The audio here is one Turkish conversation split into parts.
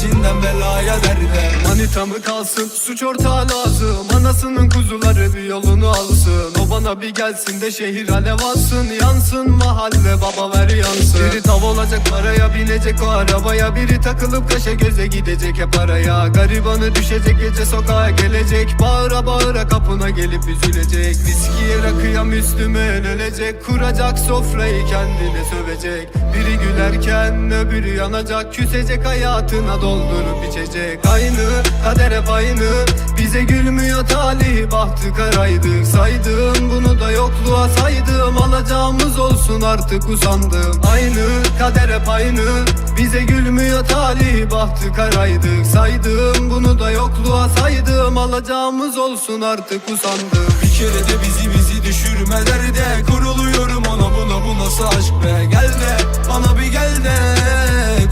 peşinden belaya derde Manita mı kalsın suç ortağı lazım. Anasının kuzuları bir yolunu alsın. O bana bir gelsin de şehir alev alsın. Yansın mahalle baba ver yansın. Biri tav olacak paraya binecek. O arabaya Biri takılıp kaşa göze gidecek. Hep araya Garibanı düşecek gece sokağa gelecek. Bağıra bağıra kapına gelip üzülecek. Viskiye rakıya Müslüman ölecek. Kuracak sofrayı kendine sövecek. Biri gülerken öbürü yanacak. Küsecek hayatına doldurup içecek. Aynı kader hep aynı Bize gülmüyor talih bahtı karaydık Saydım. Bunu da yokluğa saydım. Alacağımız olsun artık usandım. Aynı kader hep aynı Bize gülmüyor talih bahtı karaydık Saydım. Bunu da yokluğa saydım. Alacağımız olsun artık usandım. Bir kere de bizi bizi düşürme derde Kuruluyorum ona. Buna bu nasıl aşk be? Gel de bana bir gel de.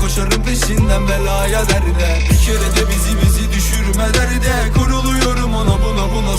Koşarım peşinden belaya derde Bir kere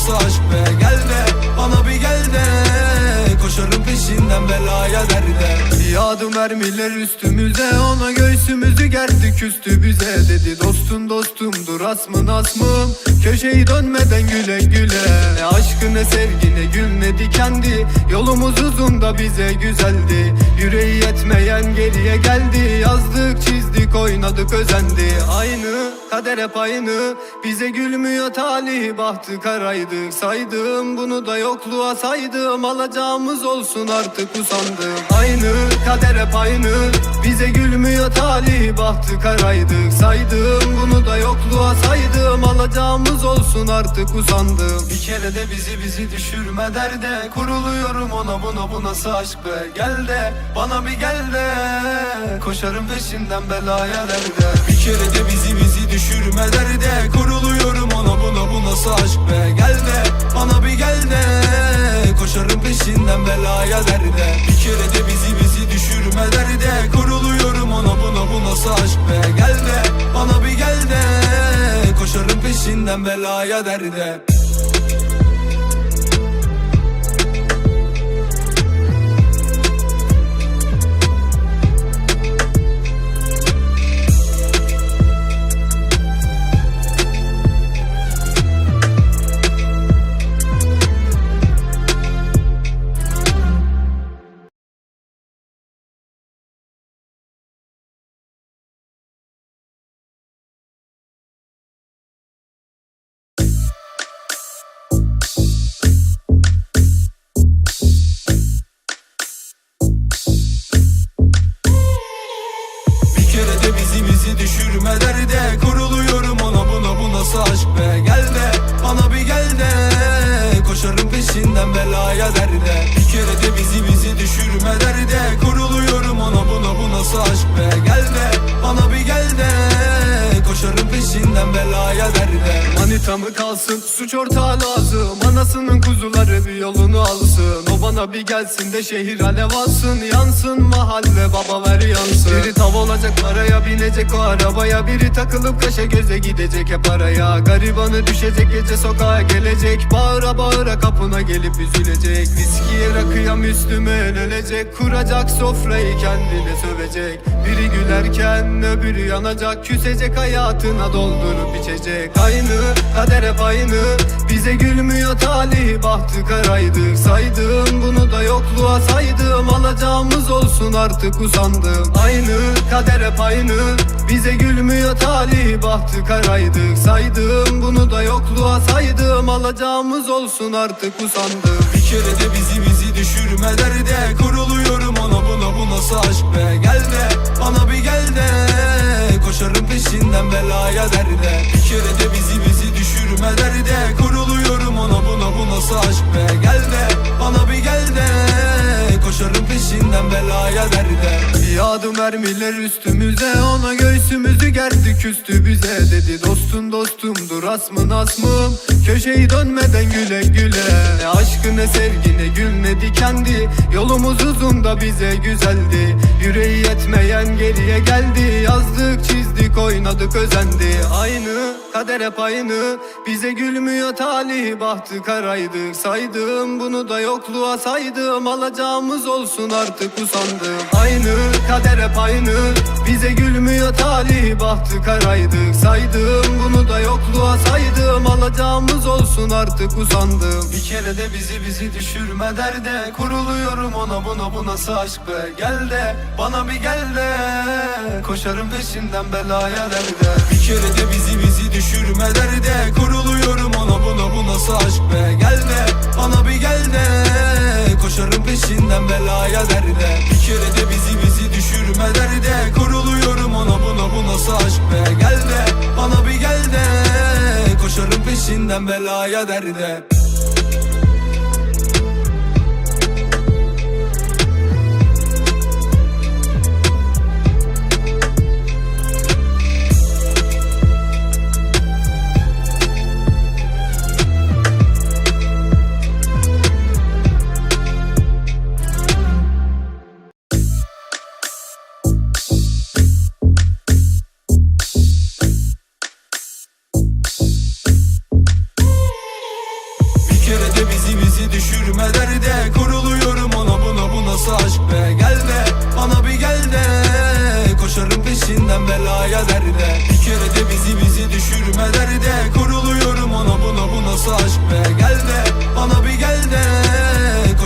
buna bu nasıl aşk be Gel de bana bir gel de. Koşarım peşinden belaya derde Yağdı mermiler üstümüze Ona göğsümüzü gerdi küstü bize Dedi. Dostum dostumdur asmın asmım Köşeyi dönmeden güle güle. Ne aşkı ne sevgi ne gül ne dikendi Yolumuz uzun da bize güzeldi. Yüreği yetmeyen geriye geldi. Yazdık çizdik oynadık özendi. Aynı kader hep aynı. Bize gülmüyor talih bahtı karaydık Saydım bunu da yokluğa saydım. Alacağımız olsun artık usandım. Aynı kader hep aynı Bize gülmüyor talih bahtı karaydık. Saydım bunu da yokluğa saydım. Alacağımız olsun artık usandım. Bir kere de bizi bizi düşürme derde. Kuruluyorum ona buna bu nasıl aşk be. Gel de bana bir gel de. Koşarım peşinden belaya derde. Bir kere de bizi bizi düşürme derde. Kuruluyorum ona buna bu nasıl aşk be. Gel de bana bir gel de. Koşarım peşinden belaya derde. Bir kere de bizi bizi düşürme derde. Kuruluyorum ona buna bu nasıl aşk be. Gel de bana bir gel de. Koşarım peşinden belaya derde düşürme derde. Kuruluyorum ona buna bu nasıl aşk be. Gel de bana bir gel de Koşarım peşinden belaya derde. Bir kere de bizi bizi düşürme derde. Kuruluyorum ona buna bu nasıl aşk be. Gel de bana bir gel de Koşarım peşinden belaya derde. Manita mı kalsın suç ortağı lazım. Anasının kuzuları bir yolunu alsın O bana bir gelsin de şehir alev alsın. Yansın mahalle baba ver yansın. Biri tav olacak paraya binecek. O arabaya Biri takılıp kaşa göze gidecek. Hep araya Garibanı düşecek gece sokağa gelecek. Bağıra bağıra kapına gelip üzülecek. Viskiye rakıya Müslüman ölecek Kuracak sofrayı kendine sövecek. Biri gülerken öbürü yanacak. Küsecek hayatına doldurup içecek. Aynı kader hep aynı. Bize gülmüyor talih bahtı karaydık Saydım bunu da yokluğa saydım. Alacağımız olsun artık usandım. Aynı kader hep aynı. Bize gülmüyor talih bahtı karaydık Saydım bunu da yokluğa saydım. Alacağımız olsun artık usandım. Bir kere de bizi bizi düşürme derde Kuruluyorum ona. Buna bu nasıl aşk be? Gel de bana bir gel de. Koşarım peşinden belaya derde. Bir kere de bizi bizi düşürme derde Kuruluyorum ona. Buna bu nasıl aşk be Yağdı mermiler üstümüze Ona göğsümüzü gerdi küstü bize Dedi. Dostum dostumdur asmın asmım Köşeyi dönmeden güle güle. Ne aşkı ne sevgi ne gül ne dikendi Yolumuz uzun da bize güzeldi. Yüreği yetmeyen geriye geldi oynadık özendi. Aynı kader hep aynı. Bize gülmüyor talih bahtı karaydık Saydım bunu da yokluğa saydım. Alacağımız olsun artık usandım. Aynı kader hep aynı. Bize gülmüyor talih bahtı karaydık Saydım bunu da yokluğa saydım. Alacağımız olsun artık usandım. Bir kere de bizi bizi düşürme derde. Kuruluyorum ona buna bu nasıl aşk be? Gel de bana bir gel de. Koşarım peşinden belaya derde Bir kere de bizi bizi düşürme derde Kuruluyorum ona. Buna bu nasıl aşk be? Gel de bana bir gel de. Koşarım peşinden belaya derde Bir kere de bizi bizi düşürme derde Kuruluyorum ona. Buna bu nasıl aşk be? Gel de bana bir gel de. Koşarım peşinden belaya derde Peşinden belaya derde. Bir kere de bizi bizi düşürme derde. Kuruluyorum ona buna bu nasıl aşk be. Gel de bana bir gel de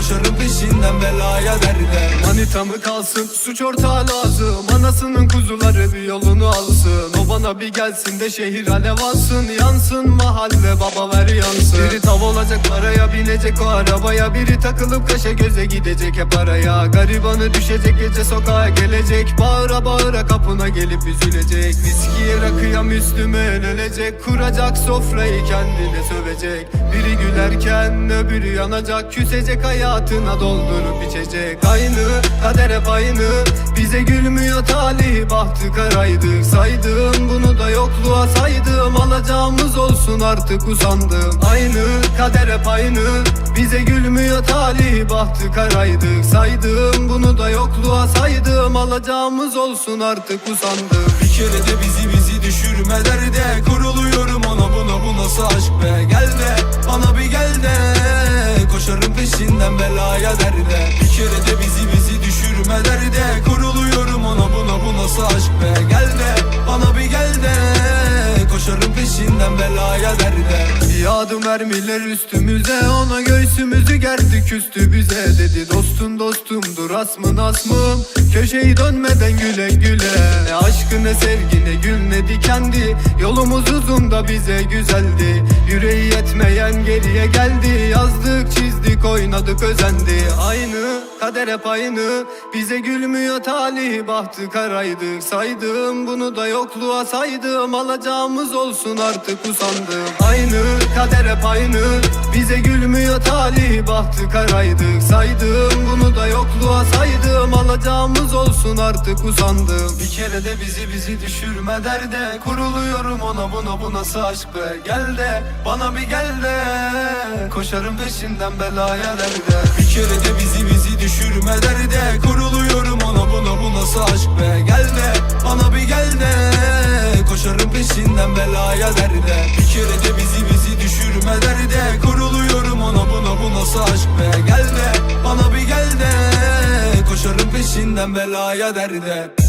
Koşarım peşinden belaya derde. Manita mı kalsın suç ortağı lazım. Anasının kuzuları bir yolunu alsın. O bana bir gelsin de şehir alev alsın. Yansın mahalle baba ver yansın. Biri tav olacak paraya binecek. O arabaya Biri takılıp kaşa göze gidecek. Hep araya Garibanı düşecek gece sokağa gelecek. Bağıra bağıra kapına gelip üzülecek. Viskiye rakıya Müslüman ölecek. Kuracak sofrayı kendine sövecek. Biri gülerken öbürü yanacak. Küsecek hayatına doldurup içecek Aynı kader hep aynı Bize gülmüyor talih. Bahtı karaydık Saydım bunu da yokluğa saydım. Alacağımız olsun artık usandım. Aynı kader hep aynı Bize gülmüyor talih. Bahtı karaydık Saydım bunu da yokluğa saydım. Alacağımız olsun artık usandım. Bir kere de bizi bizi düşürme derde Kuruluyorum Peşinden belaya derde. Bir kere de bizi bizi düşürme derde. Kuruluyorum peşinden belaya derde. Yağdı mermiler üstümüze Ona göğsümüzü gerdi küstü bize Dedi. Dostun dostumdur asmın asmım Köşeyi dönmeden güle güle. Ne aşkı ne sevgi ne gül ne dikendi Yolumuz uzun da bize güzeldi. Yüreği yetmeyen geriye geldi. Yazdık çizdik oynadık özendi. Aynı kader hep aynı. Bize gülmüyor talih bahtı karaydık Saydım bunu da yokluğa saydım. Alacağımız olsun artık usandım Aynı kader hep aynı. Bize gülmüyor talih bahtı karaydık Saydım bunu da yokluğa saydım. Alacağımız olsun artık usandım Bir kere de bizi bizi düşürme derde. Kuruluyorum ona buna bu nasıl aşk be. Gel de bana bir gel de. Koşarım peşinden belaya derde. Bir kere de bizi bizi peşinden belaya derde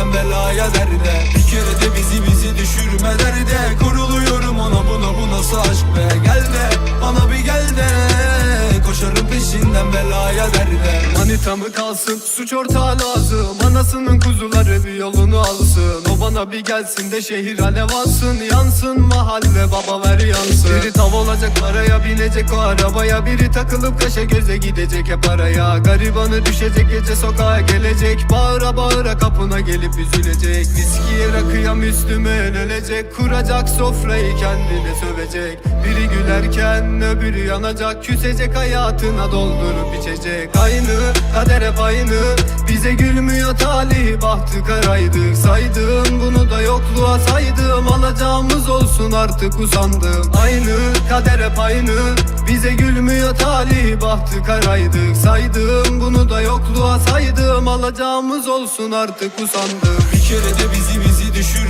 peşinden belaya derde peşinden belaya derde. Manita mı kalsın? Suç ortağı lazım. Anasının kuzuları bir yolunu alsın. O bana bir gelsin de şehir alev alsın. Yansın mahalle baba ver yansın. Biri tav olacak paraya binecek. O arabaya Biri takılıp kaşa göze gidecek. Hep araya Garibanı düşecek. Gece sokağa gelecek. Bağıra bağıra kapına gelip üzülecek. Viskiye rakıya Müslüme ölecek Kuracak sofrayı kendine sövecek. Biri gülerken öbürü yanacak Küsecek hayatına doldurup içecek. Aynı kader hep aynı Bize gülmüyor talih bahtı karaydık Saydım bunu da yokluğa saydım Alacağımız olsun artık usandım. Aynı kader hep aynı Bize gülmüyor talih bahtı karaydık Saydım bunu da yokluğa saydım Alacağımız olsun artık usandım. Bir kere de bizi bizi düşürme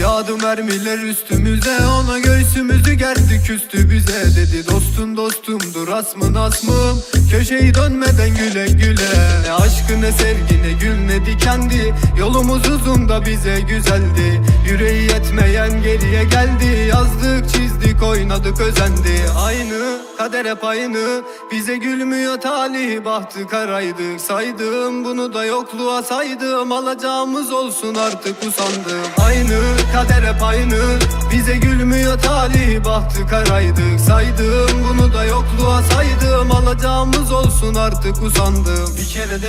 Yağdı mermiler üstümüze Ona göğsümüzü gerdi küstü bize Dedi. Dostum dostumdur asmın asmım Köşeyi dönmeden güle güle. Ne aşkı ne sevgi ne gül ne dikendi Yolumuz uzun da bize güzeldi. Yüreği yetmeyen geriye geldi Yazdık çizdik oynadık özendi. Aynı kader hep aynı. Bize gülmüyor talih bahtı karaydık Saydım bunu da yokluğa saydım. Alacağımız olsun artık usandım. Aynı kader hep aynı. Bize gülmüyor talih bahtı karaydık Saydım bunu da yokluğa saydım. Alacağımız olsun artık usandım. Bir kere de